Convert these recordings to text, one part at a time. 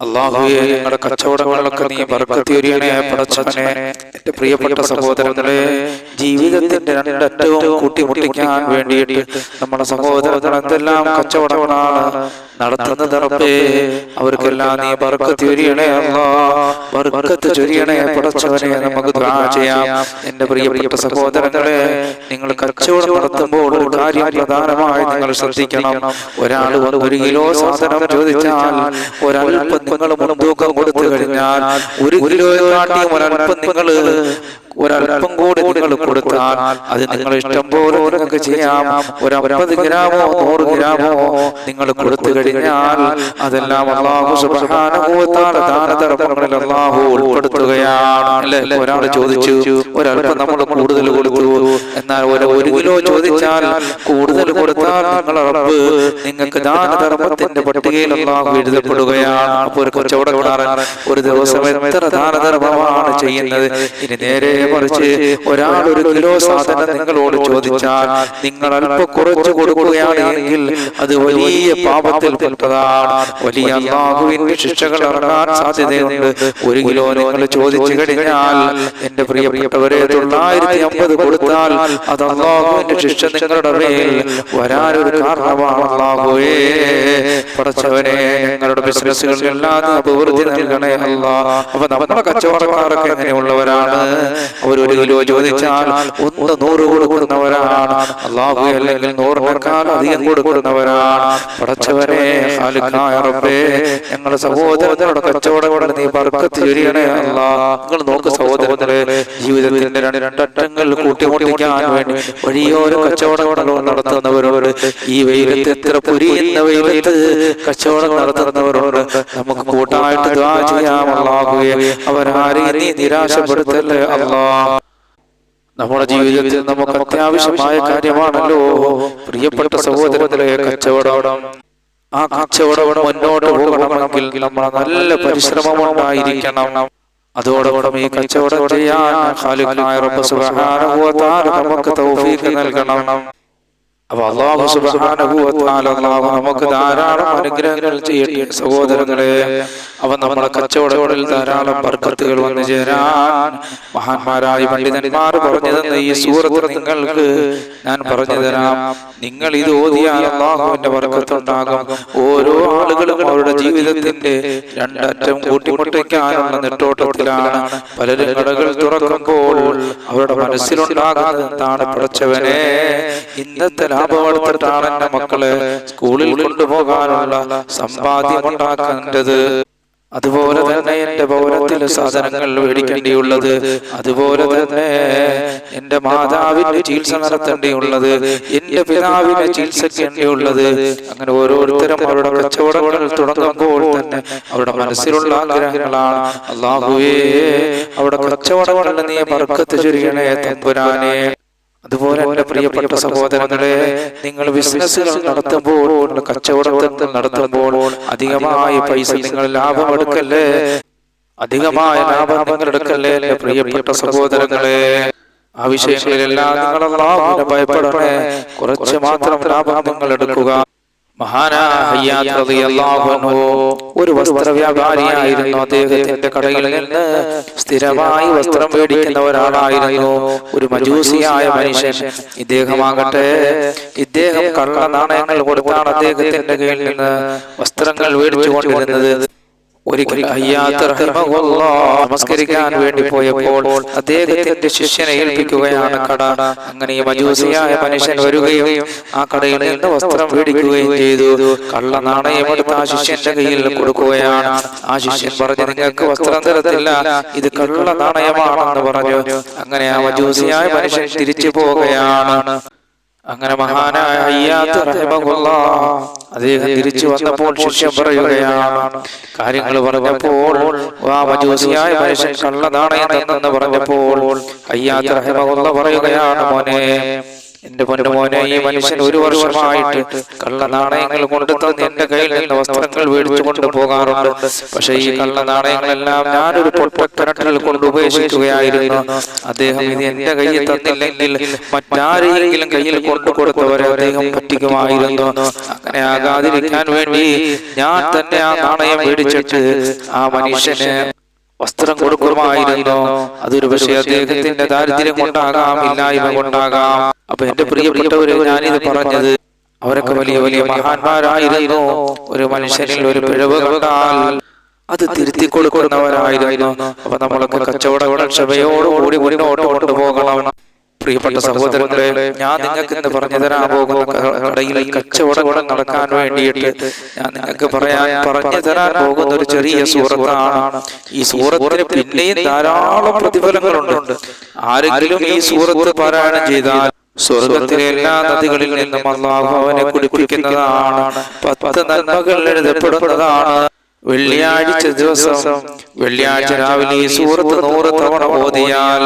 അള്ളാഹുവെ ഞങ്ങളുടെ കച്ചവടങ്ങളൊക്കെ നീ ബർക്കത്തിയൊരിയണേ പടച്ചവനെ എന്റെ പ്രിയപ്പെട്ട സഹോദരങ്ങളെ ജീവിതത്തിന്റെ രണ്ടറ്റവും കൂട്ടിമുട്ടിക്കാൻ വേണ്ടിയിട്ട് നമ്മുടെ സഹോദരങ്ങൾ എന്തെല്ലാം കച്ചവടങ്ങളാണ് നടത്തുന്നത് റബ്ബേ അവർക്കെല്ലാം നീ ബർക്കത്ത് ചൊരിയണേ അല്ലാ. ബർക്കത്ത് ചൊരിയണേ പടച്ചവനെ നമുക്ക് ദുആ ചെയ്യാം. എന്റെ പ്രിയപ്പെട്ട സഹോദരങ്ങളെ നിങ്ങൾ കച്ചവടം നടത്തുമ്പോൾ ഒരു കാര്യം പ്രധാനമായി നിങ്ങൾ ശ്രദ്ധിക്കണം. ഒരാൾ ഒരു കിലോ സാധനം ചോദിച്ചാൽ ഒരൽപ്പം നിങ്ങൾ മുൻതൂക്കം കൊടുത്തു കഴിഞ്ഞാൽ ഒരു കിലോയെ കാട്ടിയും ഒരൽപ്പം നിങ്ങൾ ഒരൽപ്പം കൂടി നിങ്ങൾ കൊടുത്താൽ അത് നിങ്ങൾ ഇഷ്ടം പോലെ നിങ്ങൾക്ക് ചെയ്യാം. ഒരു അമ്പത് ഗ്രാമോ നൂറ് ഗ്രാമോ നിങ്ങൾ കൊടുത്തു കഴിഞ്ഞാൽ അതെല്ലാം അള്ളാഹു ദാനധർമ്മങ്ങളിൽ അള്ളാഹു ഉൾപ്പെടുത്തുകയാണ്. അല്ലേ? ഒരാൾ ചോദിച്ചു ഒരൽപ്പം നമ്മൾ കൂടുതൽ കൊടുത്തു. എന്നാൽ ഒരു ഒരു കിലോ ചോദിച്ചാൽ കൂടുതൽ കൊടുത്താൽ നിങ്ങൾ റബ്ബ് നിങ്ങൾക്ക് ദാനധർമ്മത്തിന്റെ പട്ടികയിൽ അള്ളാഹു എഴുതപ്പെടുകയാണ്. ഒരു കച്ചവടക്കാരൻ ഒരു ദിവസം എത്ര ദാനധർമ്മമാണ് ചെയ്യുന്നത്? ഇനി നേരെ മറിച്ച് ഒരാൾ ഒരു കിലോ സാധനം നിങ്ങളോട് ചോദിച്ചാൽ നിങ്ങൾ അല്പം കുറച്ച് കൊടുക്കുകയാണെങ്കിൽ അത് വലിയ പാപത്തിൽ പെട്ടതാണ്. വലിയ അള്ളാഹുവിന്റെ ശിക്ഷകൾ ഇറങ്ങാൻ സാധ്യതയുണ്ട്. ഒരു കിലോ നിങ്ങൾ ചോദിച്ചു കഴിഞ്ഞാൽ എന്റെ പ്രിയപ്പെട്ടവരെ തൊള്ളായിരത്തി അമ്പത് കൊടുത്താൽ അത് അള്ളാഹുവിന്റെ ശിക്ഷ നിങ്ങളുടെ മേൽ വരാനൊരു കാരണമാണ് അള്ളാഹുവേ. പടച്ചവനെ ഞങ്ങളുടെ ബിസിനസ്സുകളിലെല്ലാം അഭിവൃദ്ധി നൽകണേ അല്ല അപ്പൊ നമ്മുടെ കച്ചവടക്കാരൊക്കെ എങ്ങനെയുള്ളവരാണ് അവർ ഒരു കിലോ ചോദിച്ചാൽ ഒന്ന് നൂറ് കൊടുക്കുന്നവരാണ്. അള്ളാഹു അല്ലെങ്കിൽ നൂറിനേക്കാൾ അധികം കൊടുക്കുന്നവരാണ്. പടച്ചവരെ റബ്ബേ ഞങ്ങളുടെ സഹോദരങ്ങളുടെ കച്ചവടം നീ ബർക്കത്ത് ചൊരിയണേ അല്ല. നിങ്ങൾ നോക്ക് സഹോദരങ്ങളെ ജീവിതത്തിന്റെ രണ്ട് രണ്ടറ്റങ്ങൾ കൂട്ടിമുട്ടിക്കാൻ വേണ്ടി വഴിയോരോ കച്ചവടങ്ങളും നടത്തുന്നവരോട് ഈ വെയിലത്ത് എത്ര പുരിയുന്ന വെയിലത്ത് കച്ചവടം നടത്തുന്നവരോട് നമുക്ക് കൂട്ടായിട്ട് ദ്വാ ചെയ്യാമല്ലാകുകയെ അവരാരെയും നീ നിരാശപ്പെടുത്തല്ലേ അല്ലാ നമ്മുടെ ജീവിതത്തിൽ നമുക്ക് അത്യാവശ്യമായ കാര്യമാണല്ലോ. പ്രിയപ്പെട്ട സഹോദരത്തിലെ കച്ചവടം. ആ കച്ചവടം മുന്നോട്ട് പോകണമെങ്കിൽ നമ്മൾ നല്ല പരിശ്രമം ഉണ്ടായിരിക്കണം അതോടൊപ്പം ഈ കച്ചവടം ചെയ്യാൻ നമുക്ക് നൽകണം. അപ്പൊ അള്ളാഹു അള്ളാഹു നമുക്ക് ധാരാളം അനുഗ്രഹങ്ങൾ ചെയ്യട്ടെ സഹോദരങ്ങളെ. അവ നമ്മളെ കച്ചവടങ്ങളിൽ ധാരാളം ബർക്കത്തുകൾ വന്നു ചേരാൻ മഹാന്മാരായ പണ്ഡിതന്മാർ പറഞ്ഞു തന്ന ഈ സൂറത്ത് നിങ്ങൾക്ക് ഞാൻ പറഞ്ഞു തരാം. നിങ്ങൾ ഇത് ഓതിയാൽ അള്ളാഹുവിന്റെ ബർക്കത്തുണ്ടാകും ഓരോ ആളുകളും അവരുടെ ജീവിതത്തിന്റെ രണ്ടറ്റം കൂട്ടിമുട്ടിക്കാനുള്ള നെട്ടോട്ടത്തിലാണ് പലരും കടകൾ തുറക്കുമ്പോൾ അവരുടെ മനസ്സിലുണ്ടാകുന്നത് എന്താണ് പടച്ചവനെ ഇന്നത്തെ ലാഭമെടുത്തിട്ടാണ് എന്റെ മക്കളെ സ്കൂളിൽ കൊണ്ടുപോകാനുള്ള സമ്പാദ്യം ഉണ്ടാക്കേണ്ടത് അതുപോലെ തന്നെ എന്റെ ഭവനത്തിൽ സാധനങ്ങൾ മേടിക്കേണ്ടിയുള്ളത്. അതുപോലെ തന്നെ എന്റെ മാതാവിന്റെ ചികിത്സ നടത്തേണ്ടിയുള്ളത്. എന്റെ പിതാവിന്റെ ചികിത്സക്കേണ്ടിയുള്ളത് അങ്ങനെ ഓരോരുത്തരും അവരുടെ കച്ചവടങ്ങൾ തുടങ്ങുമ്പോൾ തന്നെ അവരുടെ മനസ്സിലുള്ള ആഗ്രഹങ്ങളാണ്. അള്ളാഹുവേ അവിടെ കച്ചവടങ്ങളിൽ നീ ബർക്കത്ത് ചൊരിയണേ തമ്പുരാനെ. അതുപോലെ എന്റെ പ്രിയപ്പെട്ട സഹോദരങ്ങളെ നിങ്ങൾ ബിസിനസ്സുകൾ നടത്തുമ്പോൾ നിങ്ങൾ കച്ചവടത്തിൽ നടത്തുമ്പോൾ അധികമായി പൈസ നിങ്ങൾ ലാഭമെടുക്കല്ലേ അധികമായ ലാഭം നിങ്ങൾ എടുക്കല്ലേ എന്റെ പ്രിയപ്പെട്ട സഹോദരങ്ങളെ? ആ വിഷയങ്ങളിലെല്ലാം നിങ്ങൾ ഭയപ്പെടണേ. കുറച്ച് മാത്രം ലാഭം നിങ്ങൾ എടുക്കുക. ഒരു വസ്ത്ര വ്യാപാരിയായിരുന്നു അദ്ദേഹത്തിന്റെ കടയിൽ നിന്ന് സ്ഥിരമായി വസ്ത്രം മേടിക്കുന്ന ഒരാളായിരുന്നു. ഒരു മജൂസിയായ മനുഷ്യൻ. ഇദ്ദേഹമാകട്ടെ ഇദ്ദേഹം കള്ള നാണയങ്ങൾ കൊടുത്താണ് അദ്ദേഹത്തിന്റെ കയ്യിൽ നിന്ന് വസ്ത്രങ്ങൾ മേടിച്ചു കൊണ്ടിരുന്നത് ഒരിക്കൽ നമസ്കരിക്കാൻ വേണ്ടി പോയപ്പോൾ അദ്ദേഹത്തിന്റെ ശിഷ്യനെ ഏൽപ്പിക്കുകയാണ് കട. അങ്ങനെ മജൂസിയായ മനുഷ്യൻ വരികയും ആ കടയിൽ നിന്ന് വസ്ത്രം മേടിക്കുകയും ചെയ്തു. കള്ള നാണയമെടുത്ത് ആ ശിഷ്യന്റെ കയ്യിൽ കൊടുക്കുകയാണ്. ആ ശിഷ്യൻ പറഞ്ഞു നിങ്ങൾക്ക് വസ്ത്രം തരത്തില്ല. ഇത് കള്ള നാണയമാണെന്ന് പറഞ്ഞു. അങ്ങനെ ആ മജൂസിയായ മനുഷ്യൻ തിരിച്ചു പോവുകയാണ്. അങ്ങനെ മഹാനായ അദ്ദേഹം തിരിച്ചു വന്നപ്പോൾ ശിഷ്യം പറയുകയാണ്. കാര്യങ്ങൾ പറഞ്ഞപ്പോൾ മജൂസിയായ മനുഷ്യൻ കള്ള നാണയം തന്നെന്ന് പറഞ്ഞപ്പോൾ അയ്യാത്ത് റഹിമഹുല്ല പറയുകയാണ് മോനെ. എന്റെ പൊന്നുമോനെ ഈ മനുഷ്യൻ ഒരു വർഷമായിട്ട് കള്ള നാണയങ്ങൾ കൊണ്ടു തന്ന് എന്റെ കയ്യിൽ നിന്ന് വസ്ത്രങ്ങൾ മേടിച്ചു കൊണ്ട് പോകാറുണ്ട്. പക്ഷെ ഈ കള്ള നാണയങ്ങളെല്ലാം ഞാനൊരു പൊട്ടക്കിണറ്റിൽ കൊണ്ട് ഉപേക്ഷിക്കുകയായിരുന്നു. അദ്ദേഹം ഇത് എന്റെ കയ്യിൽ തന്നില്ലെങ്കിൽ മറ്റാരെങ്കിലും കയ്യിൽ കൊണ്ടു കൊടുത്തവരെ അദ്ദേഹം പറ്റിക്കുമായിരുന്നു. അങ്ങനെ ആകാതിരിക്കാൻ വേണ്ടി ഞാൻ തന്നെ ആ നാണയം മേടിച്ചിട്ട് ആ മനുഷ്യന് വസ്ത്രം കൊടുക്കുമായിരുന്നു. അതൊരു പക്ഷേ അദ്ദേഹത്തിന്റെ ദാരിദ്ര്യം കൊണ്ടാകാം ഇല്ലായ്മ കൊണ്ടാകാം. അപ്പൊ എന്റെ പ്രിയപ്പെട്ടവര് ഞാനിത് പറഞ്ഞത് അവരൊക്കെ വലിയ വലിയ മഹാന്മാരായിരുന്നു. ഒരു മനുഷ്യനിൽ ഒരു പിഴവ് കണ്ടാൽ അത് തിരുത്തി കൊടുക്കുന്നവരായിരുന്നു. അപ്പൊ നമ്മളൊക്കെ കച്ചവട ക്ഷമയോടുകൂടി മുന്നോട്ട് കൊണ്ടുപോകണം. പ്രിയപ്പെട്ട സഹോദരങ്ങളെ ഞാൻ നിങ്ങൾക്ക് ഇന്ന് പറഞ്ഞു തരാൻ പോകുന്ന കടയിൽ കച്ചവടം നടക്കാൻ വേണ്ടിയിട്ട് ഞാൻ നിങ്ങൾക്ക് പറയാൻ പറഞ്ഞു തരാൻ പോകുന്ന ഒരു ചെറിയ സൂറത്താണ് ഈ സൂറത്തിന് പിന്നെയും ധാരാളം പ്രതിഫലങ്ങളുണ്ട്. ആരെങ്കിലും ഈ സൂറത്ത് പാരായണം ചെയ്താൽ സ്വർഗത്തിലെ എല്ലാ നദികളിൽ നിന്നും അള്ളാഹു അവനെ കുടിപ്പിക്കുന്നതാണ്. പത്ത് നന്മകൾ എഴുതപ്പെടുന്നതാണ്. വെള്ളിയാഴ്ച ദിവസം വെള്ളിയാഴ്ച രാവിലെ ഈ സൂറത്ത് നൂറ് തവണ ഓതിയാൽ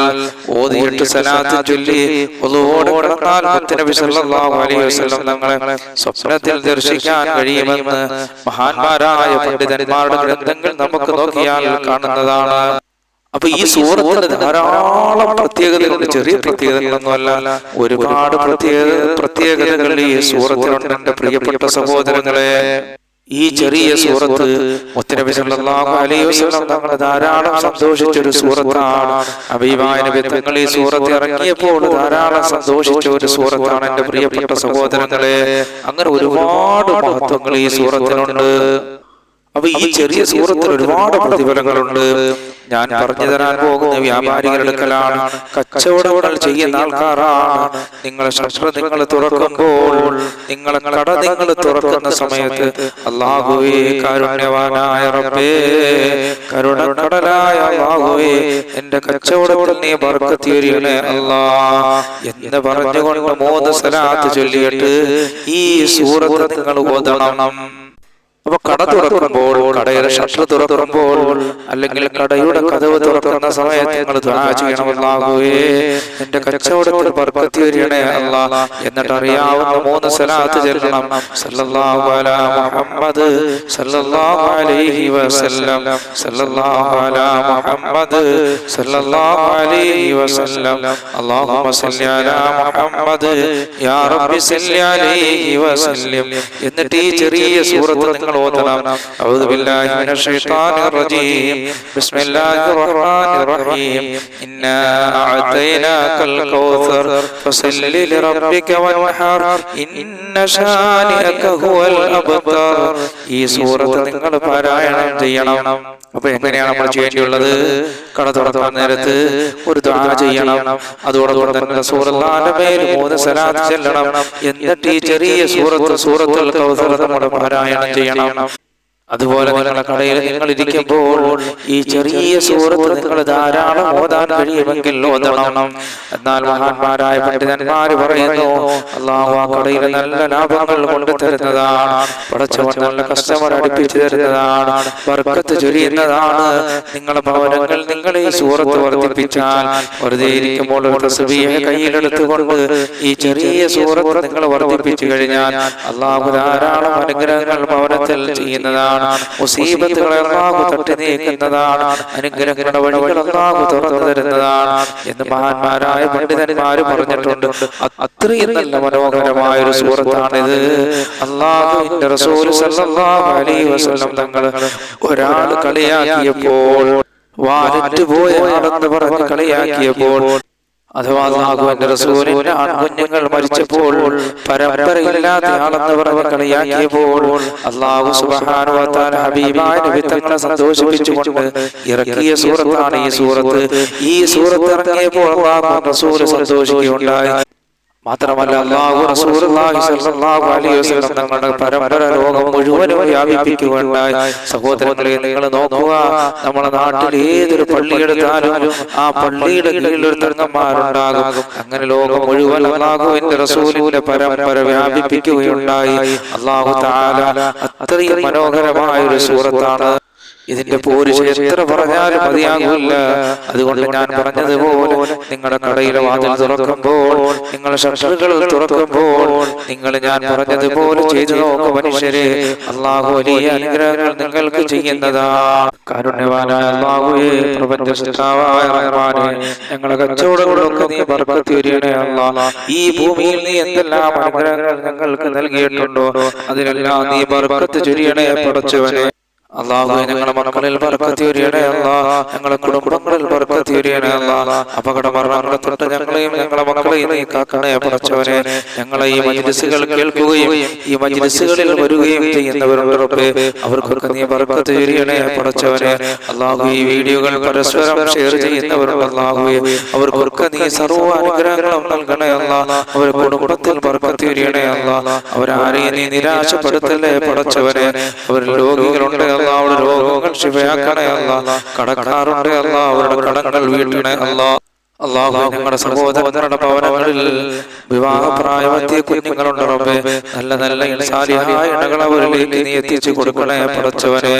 ഓതിയിട്ട് സലാത്ത് ചൊല്ലി ഒന്നുകൂടെ കിടന്നാൽ മുത്തനബി സല്ലല്ലാഹു അലൈഹി വസല്ലം തങ്ങളെ സ്വപ്നത്തിൽ ദർശിക്കാൻ കഴിയുമെന്ന് മഹാന്മാരായ പണ്ഡിതന്മാരുടെ ഗ്രന്ഥങ്ങൾ നമുക്ക് നോക്കിയാൽ കാണുന്നതാണ്. അപ്പൊ ഈ സൂറത്തിന് ധാരാളം പ്രത്യേകതകളുണ്ട് ചെറിയ പ്രത്യേകതകളൊന്നുമല്ല ഒരുപാട് പ്രത്യേക പ്രത്യേകതകൾ ഈ സൂറത്തിനുണ്ട് എന്റെ പ്രിയപ്പെട്ട സഹോദരങ്ങളെ. ഈ ചെറിയ സൂറത്ത് മുത്തനബി സല്ലല്ലാഹു അലൈഹി വസല്ലം ധാരാളം സന്തോഷിച്ച ഒരു സൂറത്താണ്. അബീബായ നബി തങ്ങൾ ഈ സൂറത്ത് ഇറങ്ങിയപ്പോൾ ധാരാളം സന്തോഷിച്ച ഒരു സൂറത്താണ് എന്റെ പ്രിയപ്പെട്ട സഹോദരങ്ങളെ. അങ്ങനെ ഒരുപാട് മഹത്വങ്ങൾ ഈ സൂറത്തിനുണ്ട് അപ്പൊ ഈ ചെറിയ സൂറത്തിൽ ഒരുപാട് പ്രതിഫലങ്ങളുണ്ട്. ഞാൻ പറഞ്ഞു തരാൻ പോകുന്ന വ്യാപാരികളെടുക്കലാണ് കച്ചവടങ്ങൾ ചെയ്യുന്ന ആൾക്കാരാണ്. നിങ്ങളെ ശസ്ത്ര നിങ്ങൾ തുറക്കുമ്പോൾ നിങ്ങളെ കട നിങ്ങൾ തുറക്കുന്ന സമയത്ത് അള്ളാഹുവേ കരുണ്യവാനായ റബ്ബേ കരുണ കടലായ അള്ളാഹുവേ എന്റെ കച്ചവടത്തിൽ നീ ബർക്കത്തിയൊരിയണേ അല്ലാ എന്ന് പറഞ്ഞുകൊണ്ട് മൂന്ന് സലാത്ത് ചൊല്ലിയിട്ട് ഈ സൂറത്ത് നിങ്ങൾ ഓതണം. അപ്പൊ കട തുറക്കുമ്പോൾ കടയുടെ ഷട്ടർ തുറക്കുമ്പോൾ അല്ലെങ്കിൽ കടയുടെ കഥവ് തുറക്കുന്ന സമയത്ത് നിങ്ങൾ ചെയ്യണമെന്നാകുകയേ ചെയ്യണമെന്നാകുകേ എന്റെ കച്ചവടത്തിൽ ബർക്കത്തി വരികണേ അല്ല എന്നിട്ട് അറിയാവുന്ന മൂന്ന് സ്ഥലത്ത് ചെല്ലണം. സല്ലല്ലാഹു അലാ മുഹമ്മദ് സല്ലല്ലാഹു അലൈഹി വസല്ലം. സല്ലല്ലാഹു അലാ മുഹമ്മദ് സല്ലല്ലാഹു അലൈഹി വസല്ലം. അല്ലാഹുമ്മ സല്ലി അലാ മുഹമ്മദ് യാ റബ്ബി സല്ലി അലൈഹി വസല്ലം. എന്നിട്ട് ഈ ചെറിയ സൂറത്ത് നിങ്ങൾ ഓതണം. അഊദു ബില്ലാഹി മിനശ് ശൈത്താനിർ റജീം. ബിസ്മില്ലാഹിർ റഹ്മാനിർ റഹീം. ഇന്നാ അഅതൈനാകൽ കൗസർ. ഫസല്ലി ലിറബ്ബിക വൻഹർ. ഇന്ന ശാനിഅക ഹുവൽ അബ്തർ. ഈ സൂറത്ത് നിങ്ങൾ പാരായണം ചെയ്യണം. അപ്പൊ എങ്ങനെയാണ് നമ്മൾ ചെയ്യേണ്ടിയുള്ളത്? കട തുറക്കാൻ നേരത്ത് ഒരു ദ്വാ ചെയ്യണം. അതോടൊപ്പം തന്നെ സൂറല്ലാന്റെ മേൽ മൂന്ന് സലാത്ത് ചെല്ലണം. എന്നിട്ട് ഈ ചെറിയ സൂറത്ത് സൂറത്തുൽ കൗസർ നമ്മുടെ പാരായണം ചെയ്യണം. അതുപോലെ നിങ്ങളുടെ കടയിൽ നിങ്ങൾ ഇരിക്കുമ്പോൾ ഈ ചെറിയ സൂറത്ത് നിങ്ങൾ ധാരാളം ഓതാൻ കഴിയുമെങ്കിൽ ഓതണം. എന്നാൽ മഹാന്മാരായ പണ്ഡിതന്മാര് പറയുന്നു അള്ളാഹു ആ കടയിൽ നല്ല ലാഭങ്ങൾ കൊണ്ടു തരുന്നതാണ്. പടച്ചവൻ നല്ല കസ്റ്റമർ അടുപ്പിച്ചു തരുന്നതാണ്. വർക്കത്ത് ചൊരിയുന്നതാണ് നിങ്ങളുടെ ഭവനങ്ങൾ നിങ്ങൾ ഈ സൂറത്ത് വർദ്ധിപ്പിച്ചാൽ വെറുതെ ഇരിക്കുമ്പോൾ തസ്ബീഹ് കയ്യിലെടുത്തുകൊണ്ട് ഈ ചെറിയ സൂറത്ത് നിങ്ങൾ വർദ്ധിപ്പിച്ചു കഴിഞ്ഞാൽ അള്ളാഹു ധാരാളം അനുഗ്രഹങ്ങൾ ഭവനത്തിൽ ചെയ്യുന്നതാണ്. മുസീബത്തുകളെ അള്ളാഹു തരുന്നതാണ് എന്ന് മഹാന്മാരായ പണ്ഡിതന്മാര് പറഞ്ഞിട്ടുണ്ട്. അത്രയും നല്ല മനോഹരമായ ഒരു സുഹൃത്താണിത് അള്ളാഹുവിന്റെ റസൂൽ സല്ലല്ലാഹു അലൈഹി വസല്ലം ഒരാൾ കളിയാക്കിയപ്പോൾ വാലറ്റ് പോയ നടന്ന് പറഞ്ഞ് കളിയാക്കിയപ്പോൾ അഥവാ അള്ളാഹുവിന്റെ റസൂലിന്റെ ആൺകുഞ്ഞുങ്ങൾ മരിച്ചപ്പോൾ പരമ്പരയില്ലാത്ത ആളെന്ന് പറഞ്ഞ് കളിയാക്കിയപ്പോൾ അള്ളാഹു സുബ്ഹാനഹു വ തആല ഹബീബായ നബി തങ്ങളെ സന്തോഷിപ്പിച്ചുകൊണ്ട് ഇറക്കിയ സൂറത്താണ് ഈ സൂറത്ത്. ഈ സൂറത്ത് ഇറങ്ങിയപ്പോൾ അള്ളാഹു റസൂൽ സന്തോഷിക്കുകയുണ്ടായി. മാത്രമല്ല അള്ളാഹു റസൂലുള്ളാഹി സ്വല്ലല്ലാഹു അലൈഹി വസല്ലം തങ്ങളുടെ പരമ്പര ലോകം മുഴുവനും വ്യാപിപ്പിക്കുകയുണ്ടായി സഹോദരങ്ങളെ നിങ്ങൾ നോക്കുക. നമ്മുടെ നാട്ടിൽ ഏതൊരു പള്ളി എടുത്താലും ആ പള്ളിയുടെ കീഴിൽ ഒരു തങ്ങന്മാരുണ്ടാകും. അങ്ങനെ ലോകം മുഴുവൻ അള്ളാഹുവിന്റെ റസൂലിന്റെ പരമ്പര വ്യാപിപ്പിക്കുകയുണ്ടായി. അള്ളാഹു താല അത്രയും മനോഹരമായ ഒരു സൂറത്താണ് ഇതിന്റെ പോര് എത്ര പറഞ്ഞാലും മതിയാകില്ല. അതുകൊണ്ട് ഞാൻ പറഞ്ഞതുപോലെ നിങ്ങളുടെ കടയിലെ വാതിൽ തുറക്കുമ്പോൾ നിങ്ങളുടെ ഷട്ടറുകൾ തുറക്കുമ്പോൾ നിങ്ങൾ ഞാൻ പറഞ്ഞതുപോലെ ചെയ്തു നോക്കുക മനുഷ്യരെ. അള്ളാഹു വലിയ അനുഗ്രഹങ്ങൾ നിങ്ങൾക്ക് ചെയ്യുന്നതാ കാരുണ്യവാനായ അള്ളാഹുവേ പ്രപഞ്ച ഞങ്ങളുടെ കച്ചവടങ്ങളൊക്കെ നീ ഈ ഭൂമിയിൽ നീ എന്തെല്ലാം അനുഗ്രഹങ്ങൾ ഞങ്ങൾക്ക് നൽകിയിട്ടുണ്ടോ? അതിലെല്ലാം നീ ബർക്കത്ത് ചൊരിയണേ പടച്ചവനെ. അള്ളാഹു ഞങ്ങളുടെ മക്കളിൽ ഞങ്ങളുടെ കുടുംബങ്ങളിൽ ബർക്കത്തിയൊരിയണേ അല്ലാ അപകട മരണങ്ങളെ തൊട്ട് ഞങ്ങളെയും ഞങ്ങളുടെ മക്കളെയും നീ കാക്കണേ പടച്ചവനെ. ഞങ്ങളെ ഈ മജ്ലിസുകൾ കേൾക്കുകയും ഈ മജ്ലിസുകളിൽ വരികയും അവർക്കൊക്കെ നീ പടച്ചവനെ. അള്ളാഹു ഈ വീഡിയോകൾ പരസ്പരം ഷെയർ അവർക്കൊക്കെ നീ സർവ അനുഗ്രഹങ്ങളും കുടുംബത്തിൽ അവരാരെയും നീ നിരാശപ്പെടുത്തല്ലേ പടച്ചവനെ? അവർ രോഗികളുണ്ട് അല്ല അവരുടെ രോഗങ്ങൾ ശിവയാക്കണേ അല്ല കടക്കാറുണ്ട് അല്ല അവരുടെ കടങ്ങൾ വീട്ടണേ അല്ല അള്ളാഹു ഞങ്ങളുടെ സഹോദരങ്ങളുടെ ഭവനങ്ങളിൽ വിവാഹപ്രായമെത്തിയ കുഞ്ഞുങ്ങളുണ്ട് റബ്ബേ. നല്ല നല്ല അവരിലേക്ക് നീ എത്തിച്ചു കൊടുക്കണേ പടച്ചവനെ.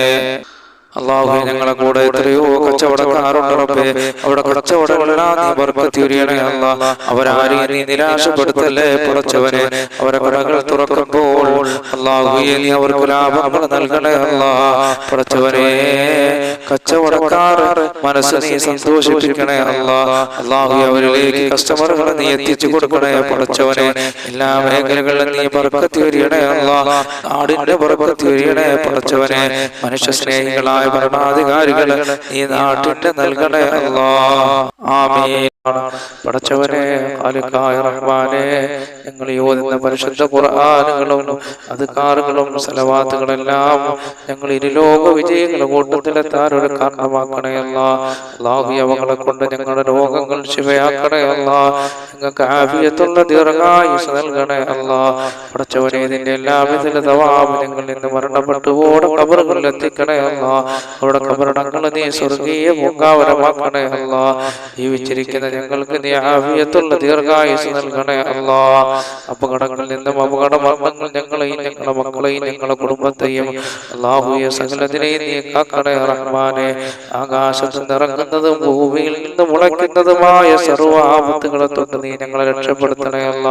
അള്ളാഹു ഞങ്ങളെ കൂടെ എത്രയോ കച്ചവടക്കാരുണ്ട് റബ്ബേ. അവിടെ കച്ചവടങ്ങളെല്ലാം നീ ബർക്കത്തിയുരിയണേ അല്ല. അവരാരെയും നീ നിരാശപ്പെടുത്തല്ലേ പടച്ചവനെ അവരെ കടകൾ തുറക്കുമ്പോൾ അള്ളാഹു നീ അവർക്ക് ലാഭങ്ങൾ നൽകണേ അല്ല. പടച്ചവനെ കച്ചവടക്കാർ മനസ്സ് നീ സന്തോഷിപ്പിക്കണേ അല്ല. അള്ളാഹു അവരിലേക്ക് കസ്റ്റമറുകളെ നീ എത്തിച്ചു കൊടുക്കണേ പടച്ചവനെ എല്ലാ മേഖലകളിലും നീ ബർക്കത്തിയുരിയണേ അല്ല. നാടിന്റെ ബർക്കത്തിയുരിയണേ പടച്ചവനെ മനുഷ്യ സ്നേഹികളായ ഭരണാധികാരികളെ ഈ നാട്ടിന്റെ നൽകണേ അല്ലാ ആമീൻ. പടച്ചവനെ റഹ്മാനെ ഞങ്ങൾ യോജിക്കുന്ന പരിശുദ്ധ ഖുർആാനുകളും അധികാറുകളും സലവാത്തുകളെല്ലാം ഞങ്ങൾ ഇരുലോക വിജയങ്ങളുടെ കൂട്ടത്തിലെത്താൻ ഒരു കാരണമാക്കണയല്ല അള്ളാഹു അവകളെ കൊണ്ട് ഞങ്ങളുടെ രോഗങ്ങൾ ശിവയാക്കണയല്ല നിങ്ങൾക്ക് ഞങ്ങൾക്ക് ആഫിയത്തുള്ള ദീർഘായുസ് നൽകണേ അല്ല. പടച്ചവനെ ഇതിന്റെ എല്ലാ തവാബ് ഞങ്ങൾ ഇന്ന് മരണപ്പെട്ടു ഓടെ കബറുകളിൽ എത്തിക്കണേ അല്ല. അവിടെ കബറടങ്ങൾ നീ സ്വർഗീയ പൂങ്കാവരമാക്കണേ അല്ല. ജീവിച്ചിരിക്കുന്ന ഞങ്ങൾക്ക് നീ ആവിയത്തുള്ള ദീർഘായുസ് നൽകണേ അല്ലാ. അപകടങ്ങളിൽ നിന്നും അപകട മരണങ്ങൾ ഞങ്ങളെയും ഞങ്ങളുടെ മക്കളെയും ഞങ്ങളുടെ കുടുംബത്തെയും അള്ളാഹുയെ സകലത്തിനെയും നീ കാക്കണേ റഹ്മാനെ. ആകാശത്ത് നിറങ്ങുന്നതും ഭൂമിയിൽ നിന്ന് മുളയ്ക്കുന്നതുമായ സർവ ആപത്തുകളെ തൊട്ട് നീ ഞങ്ങളെ രക്ഷപ്പെടുത്തണേ അല്ല.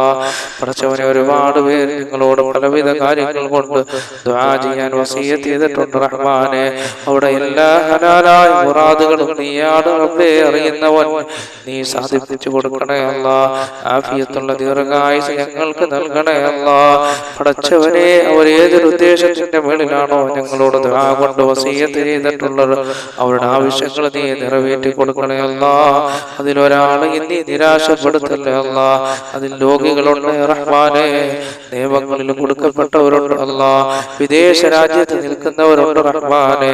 പഠിച്ചവനെ ഒരുപാട് പേര് ഞങ്ങളോട് പലവിധ കാര്യങ്ങൾ കൊണ്ട് ദ്വാ ചെയ്യാൻ വസീയത്ത് ചെയ്തിട്ടുണ്ട് റഹ്മാനെ. അവിടെ എല്ലാ ഹലാലായ മുറാദുകളും നീയാണ് റബ്ബേ അറിയുന്നവൻ. നീ സാധിപ്പിച്ചു കൊടുക്കണേ അല്ല. ആഫിയത്തുള്ള ദീർഘായുസ് ഞങ്ങൾക്ക് നൽകണേ അല്ല. പടച്ചവനെ അവർ ഏതൊരു ഉദ്ദേശത്തിന്റെ മേളിലാണോ ഞങ്ങളോട് കൊണ്ട് വസീയത്ത് ചെയ്തിട്ടുള്ളത്. അവരുടെ ആവശ്യങ്ങൾ നീ നിറവേറ്റി കൊടുക്കണേ അല്ല. അതിലൊരാളെ നീ നിരാശപ്പെടുത്തല്ലേ അതിൽ രോഗികളുണ്ട് റഹ്മാനെ. നിയമങ്ങളിൽ കൊടുക്കപ്പെട്ടവരുണ്ട് വിദേശ രാജ്യത്ത് നിൽക്കുന്നവരുണ്ട് റഹ്മാനെ.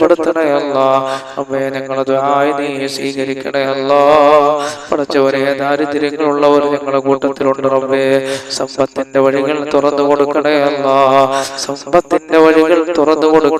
അല്ല അമ്മേ ഞങ്ങളത് ആയി നീ സ്വീകരിക്കണേ അല്ല പഠിച്ചവരെ ദാരിദ്ര്യങ്ങളുള്ളവർ ഞങ്ങളുടെ കൂട്ടത്തിലുണ്ട് റബ്ബേ. സമ്പത്തിന്റെ വഴികൾ തുറന്നു കൊടുക്കണേ അല്ല സമ്പത്തിന്റെ വഴികൾ തുറന്നു കൊടുക്കണേ അല്ല